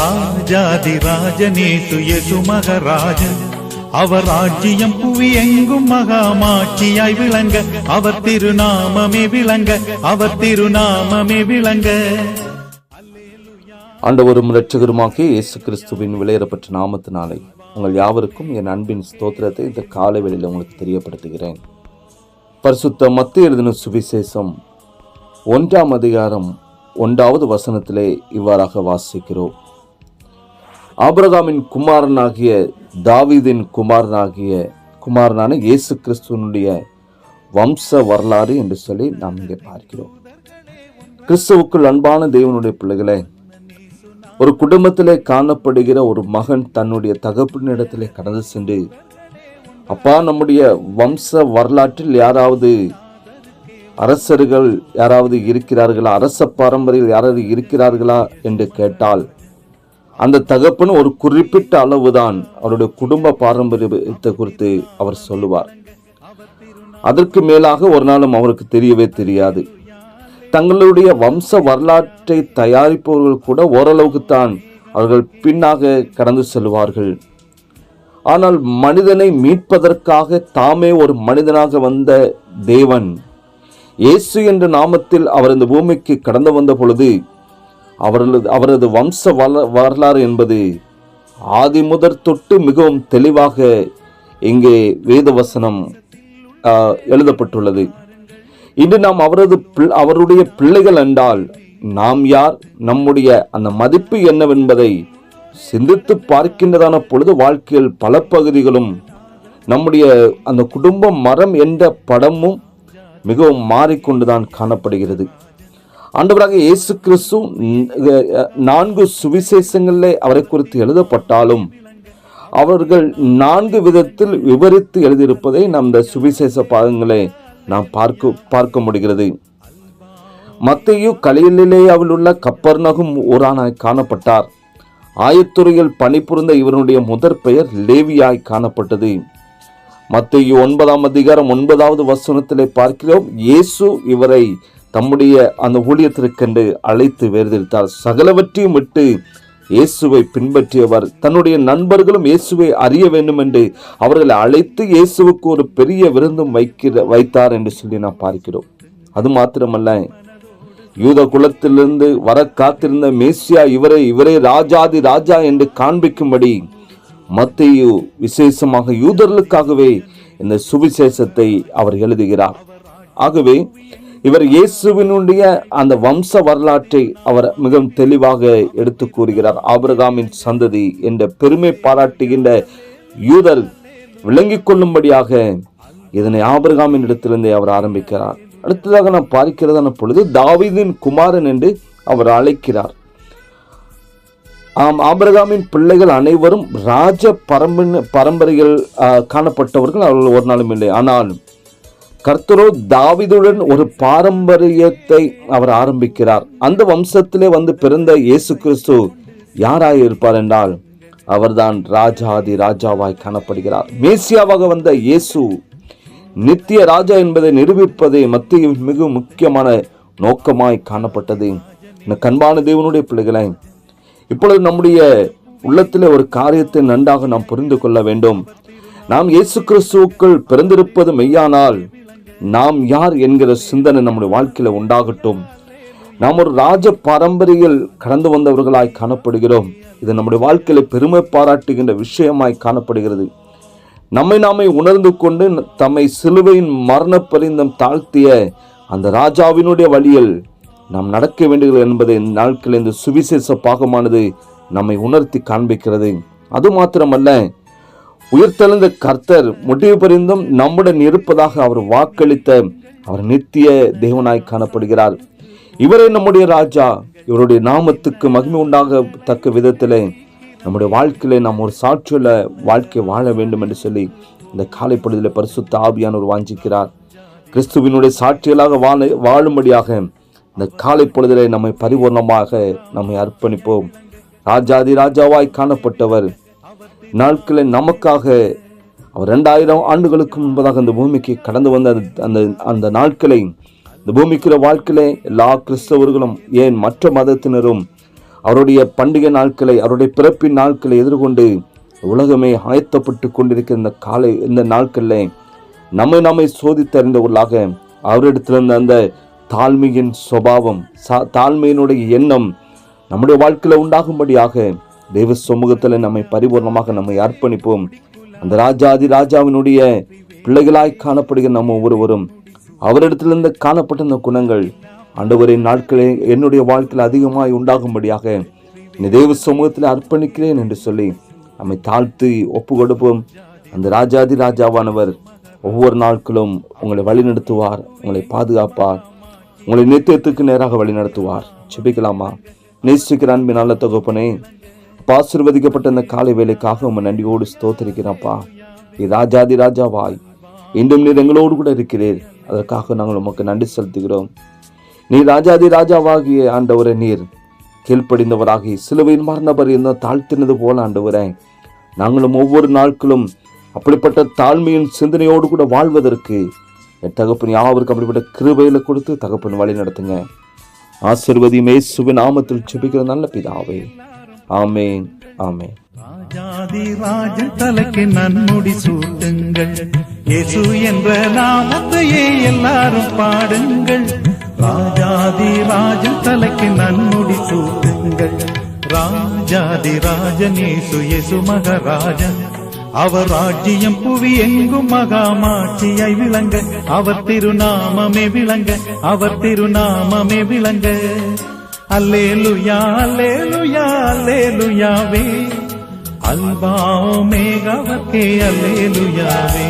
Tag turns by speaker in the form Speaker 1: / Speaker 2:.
Speaker 1: ராஜாதி ராஜனேசு யேசு மகராஜன். அவர் ராஜ்யம் புவி எங்கும் மகாமாட்சியாய் விளங்க. அவர் திருநாமமே விளங்க. அவர் திருநாமமே விளங்க.
Speaker 2: ஆண்டவரும் இரட்சகருமாகிய இயேசு கிறிஸ்துவின் விலையேறப்பட்ட நாமத்தினாலே உங்கள் யாவருக்கும் என் அன்பின் ஸ்தோத்திரத்தை இந்த காலை வேளையில் உங்களுக்கு தெரியப்படுத்துகிறேன். பரிசுத்த மத்திய எழுதின சுவிசேஷம் ஒன்றாம் அதிகாரம் ஒன்றாவது வசனத்திலே இவ்வாறாக வாசிக்கிறோம். ஆபிரகாமின் குமாரனாகிய தாவீதின் குமாரனாகிய குமாரனான இயேசு கிறிஸ்துவனுடைய வம்ச வரலாறு என்று சொல்லி நாம் இங்கே பார்க்கிறோம். கிறிஸ்துவுக்குள் அன்பான தேவனுடைய பிள்ளைகளை ஒரு குடும்பத்திலே காணப்படுகிற ஒரு மகன் தன்னுடைய தகப்பனிடத்திலே கடந்து சென்று அப்பா நம்முடைய வம்ச வரலாற்றில் யாராவது அரசர்கள் யாராவது இருக்கிறார்களா? அரச பாரம்பரியம் யாராவது இருக்கிறார்களா? என்று கேட்டால் அந்த தகப்பன் ஒரு குறிப்பிட்ட அளவுதான் அவருடைய குடும்ப பாரம்பரியத்தை குறித்து அவர் சொல்லுவார். அதற்கு மேலாக ஒரு நாளும் அவருக்கு தெரியவே தெரியாது. தங்களுடைய வம்ச வரலாற்றை தயாரிப்பவர்கள் கூட ஓரளவுக்கு தான் அவர்கள் பின்னாக கடந்து செல்வார்கள். ஆனால் மனிதனை மீட்பதற்காக தாமே ஒரு மனிதனாக வந்த தேவன் இயேசு என்ற நாமத்தில் அவர் இந்த பூமிக்கு கடந்து வந்த பொழுது அவரது அவரது வம்ச வள வரலாறு என்பது ஆதி முதற் தொட்டு மிகவும் தெளிவாக இங்கே வேதவசனம் எழுதப்பட்டுள்ளது. இன்று நாம் அவரது பிள்- அவருடைய பிள்ளைகள் என்றால் நாம் யார்? நம்முடைய அந்த மதிப்பு என்னவென்பதை சிந்தித்து பார்க்கின்றதான பொழுது வாழ்க்கையில் பல பகுதிகளும் நம்முடைய அந்த குடும்ப மரம் என்ற படமும் மிகவும் மாறிக்கொண்டுதான் காணப்படுகிறது. ஆண்டவராக இயேசு கிறிஸ்து நான்கு சுவிசேஷங்களிலே அவரை குறித்து எழுதப்பட்டாலும் அவர்கள் நான்கு விதத்தில் விவரித்து எழுதியிருப்பதை நாம் இந்த சுவிசேஷ பாகங்களை நாம் பார்க்க பார்க்க முடிகிறது. மத்தையு கலையிலே அவள் உள்ள கப்பர்நகும் ஊரானாய் காணப்பட்டார். ஆயத்துறையில் பணிபுரிந்த இவருடைய முதற் பெயர் லேவியாய் காணப்பட்டது. மத்திய ஒன்பதாம் அதிகாரம் ஒன்பதாவது வசனத்திலே பார்க்கிறோம் இயேசு இவரை தம்முடைய அந்த ஊழியத்திற்கென்று அழைத்து வேர்திருத்தார் சகலவற்றையும் விட்டு இயேசுவை பின்பற்றியவர் தன்னுடைய நண்பர்களும் இயேசுவை அறிய வேண்டும் என்று அவர்களை அழைத்து இயேசுவுக்கு ஒரு பெரிய விருந்தும் வைக்கிற வைத்தார் என்று சொல்லி நாம் பார்க்கிறோம். அது மாத்திரமல்ல யூத குலத்திலிருந்து வர காத்திருந்த மேசியா இவரை இவரே ராஜாதி ராஜா என்று காண்பிக்கும்படி மத்தையு விசேஷமாக யூதர்களுக்காகவே இந்த சுவிசேஷத்தை அவர் எழுதுகிறார். ஆகவே இவர் இயேசுவினுடைய அந்த வம்ச வரலாற்றை அவர் மிகவும் தெளிவாக எடுத்து கூறுகிறார். ஆபிரகாமின் சந்ததி என்ற பெருமை பாராட்டுகின்ற யூதர் விளங்கிக் கொள்ளும்படியாக இதனை ஆபிரகாமின் இடத்திலிருந்தே அவர் ஆரம்பிக்கிறார். அடுத்ததாக நாம் பார்க்கிறதான பொழுது தாவிதின் குமாரன் என்று அவர் அழைக்கிறார். ஆம் ஆபிரகாமின் பிள்ளைகள் அனைவரும் ராஜ பரம்பின் பரம்பரைகள் காணப்பட்டவர்கள். அவர்கள் ஒரு நாளும் இல்லை. ஆனால் கர்த்தரோ தாவிதுடன் ஒரு பாரம்பரியத்தை அவர் ஆரம்பிக்கிறார். அந்த வம்சத்திலே வந்து பிறந்த இயேசு கிறிஸ்து யாராய் இருப்பார் என்றால் அவர்தான் ராஜாதி ராஜாவாய் காணப்படுகிறார். மேசியாவாக வந்த இயேசு நித்திய ராஜா என்பதை நிரூபிப்பதே மத்திய மிக முக்கியமான நோக்கமாய் காணப்பட்டது. இந்த கண்பான தேவனுடைய பிள்ளைகளை இப்பொழுது நம்முடைய உள்ளத்தில் ஒரு காரியத்தை நன்றாக நாம் புரிந்து கொள்ள வேண்டும். நாம் இயேசு கிறிஸ்துவுக்குள் பிறந்திருப்பது மெய்யானால் நாம் யார் என்கிற சிந்தனை நம்முடைய வாழ்க்கையில் உண்டாகட்டும். நாம் ஒரு ராஜ பாரம்பரியில் கடந்து வந்தவர்களாய் காணப்படுகிறோம். இது நம்முடைய வாழ்க்கையில் பெருமை பாராட்டுகின்ற விஷயமாய் காணப்படுகிறது. நம்மை நாமே உணர்ந்து கொண்டு தம்மை சிலுவையின் மரண பரிந்தம் தாழ்த்திய அந்த ராஜாவினுடைய வழியில் நாம் நடக்க வேண்டியது என்பதை இந்த நாட்களில் இந்த சுவிசேஷ பாகமானது நம்மை உணர்த்தி காண்பிக்கிறது. அது மாத்திரமல்ல உயிர்த்தெழுந்த கர்த்தர் முடிவு பரிந்தும் நம்முடன் இருப்பதாக அவர் வாக்களித்த அவர் நித்திய தேவனாய் காணப்படுகிறார். இவரே நம்முடைய ராஜா. இவருடைய நாமத்துக்கு மகிமை உண்டாகத்தக்க விதத்திலே நம்முடைய வாழ்க்கையில நாம் ஒரு சாட்சியுள்ள வாழ்க்கை வாழ வேண்டும் என்று சொல்லி இந்த காலை பொழுதில் பரிசுத்த ஆவியானவர் வாஞ்சிக்கிறார். கிறிஸ்துவினுடைய சாட்சிகளாக வாழ வாழும்படியாக இந்த காலை பொழுதிலே நம்மை பரிபூர்ணமாக நம்மை அர்ப்பணிப்போம். ராஜாதி ராஜாவாய் காணப்பட்டவர். நாட்களில் நமக்காக அவர் ரெண்டாயிரம் ஆண்டுகளுக்கு முன்பதாக இந்த பூமிக்கு கடந்து வந்த அந்த- அந்த அந்த நாட்களை இந்த பூமிக்கிற வாழ்க்கையிலே எல்லா கிறிஸ்தவர்களும் ஏன் மற்ற மதத்தினரும் அவருடைய பண்டிகை நாட்களை அவருடைய பிறப்பின் நாட்களை எதிர்கொண்டு உலகமே ஆயத்தப்பட்டு கொண்டிருக்கிற இந்த காலை இந்த நாட்களில் நம்மை நம்மை சோதித்தறிந்தவர்களாக அவரிடத்திலிருந்த அந்த தாழ்மையின் சுபாவம் சா- தாழ்மையினுடைய எண்ணம் நம்முடைய வாழ்க்கையில் உண்டாகும்படியாக தெய்வ சமூகத்தில் நம்மை பரிபூர்ணமாக நம்மை அர்ப்பணிப்போம். அந்த ராஜாதி ராஜாவினுடைய பிள்ளைகளாய் காணப்படுகிற நம்ம ஒவ்வொருவரும் அவரிடத்திலிருந்து காணப்பட்ட அந்த குணங்கள் ஆண்டவரின் நாட்களே என்னுடைய வாழ்க்கையில் அதிகமாய் உண்டாகும்படியாக இந்த தெய்வ சமூகத்தில் அர்ப்பணிக்கிறேன் என்று சொல்லி நம்மை தாழ்த்தி ஒப்பு கொடுப்போம் அந்த ராஜாதி ராஜாவானவர் ஒவ்வொரு நாட்களும் உங்களை வழிநடத்துவார் உங்களை பாதுகாப்பார் உங்களை நித்தியத்துக்கு நேராக வழிநடத்துவார் செபிக்கலாமா நேசிக்கிற அன்பின் நல்ல தொகுப்பனே ஆசிர்வதிக்கப்பட்ட இந்த காலை வேலைக்காக உங்க நன்றியோடு ஸ்தோத்தரிக்கிறப்பா நீ ராஜாதி ராஜாவாய். இன்றும் நீர் எங்களோடு கூட இருக்கிறீர். அதற்காக நாங்கள் உமக்கு நன்றி செலுத்துகிறோம். நீ ராஜாதி ராஜாவாகிய ஆண்டவரே நீர். கீழ்ப்படிந்தவராகி சிலுவையின் மரணபர் இருந்தால் தாழ்த்தினது போல ஆண்டவரே. நாங்களும் ஒவ்வொரு நாட்களும் அப்படிப்பட்ட தாழ்மையின் சிந்தனையோடு கூட வாழ்வதற்கு என் தகப்பன் யாவருக்கு அப்படிப்பட்ட கிருபையில் கொடுத்து தகப்பன் வழி நடத்துங்க ஆசிர்வதி மேசுவின் நாமத்தில் செபிக்கிற நல்ல பிதாவே. ஆமேன் ஆமேன்.
Speaker 1: ராஜாதி ராஜன் தலைக்கு நன்முடி சூட்டுங்கள். இயேசு என்ற நாமத்தையே எல்லாரும் பாடுங்கள். ராஜாதி ராஜன் தலைக்கு நன்முடி சூட்டுங்கள். ராஜாதி ராஜனேசு இயேசு மகராஜன். அவர் ராஜ்யம் புவி எங்கும் மகாமாட்சியை விளங்க. அவர் திருநாமமே விளங்க அவர் திருநாமமே விளங்க. அல்லேலுயா அல்லேலுயா அல்லேலுயாவே அல்பாமே மேகவக்கே அல்லேலுயாவே